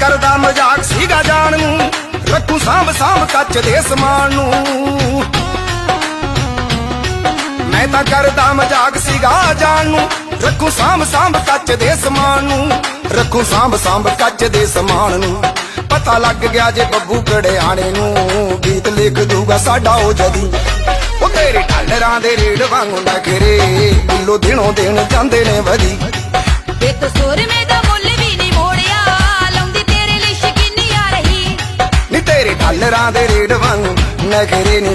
ਕਰਦਾ ਮਜ਼ਾਕ ਸੀਗਾ ਜਾਣ ਨੂੰ। ਰੱਖੂ ਸਾਂਭ ਸਾਂਭ ਕੱਚ ਦੇ ਸਮਾਨ ਨੂੰ। ਮੈਂ ਤਾਂ ਕਰਦਾ ਮਜ਼ਾਕ ਸੀਗਾ ਜਾਣ ਨੂੰ। ਰੱਖੂ ਸਾਂਭ ਸਾਂਭ ਕੱਚ ਦੇ ਸਮਾਨ ਨੂੰ। ਰੱਖੂ ਸਾਂਭ ਸਾਂਭ ਕੱਚ ਦੇ ਸਮਾਨ ਨੂੰ। ਪਤਾ ਲੱਗ ਗਿਆ ਜੇ ਬੱਬੂ ਕੜਿਆਣੇ ਨੂੰ। ਗੀਤ ਲਿਖ ਦੂਗਾ ਸਾਡਾ ਉਹ ਜਦੀ। ਉਹ ਤੇਰੇ ਢਾਲਰਾਂ ਦੇ ਰੇੜ ਵਾਂਗੂ ਨਖਰੇ। ਬਿੱਲੋ ਦਿਨੋਂ ਦਿਨ ਜਾਂਦੇ ਨੇ ਵਧੀ। ਤੇਰੇ ਡਾਲਰਾਂ ਦੇ ਰੇਡ ਵਾਂਗੂ ਨਖਰੇ ਨੀ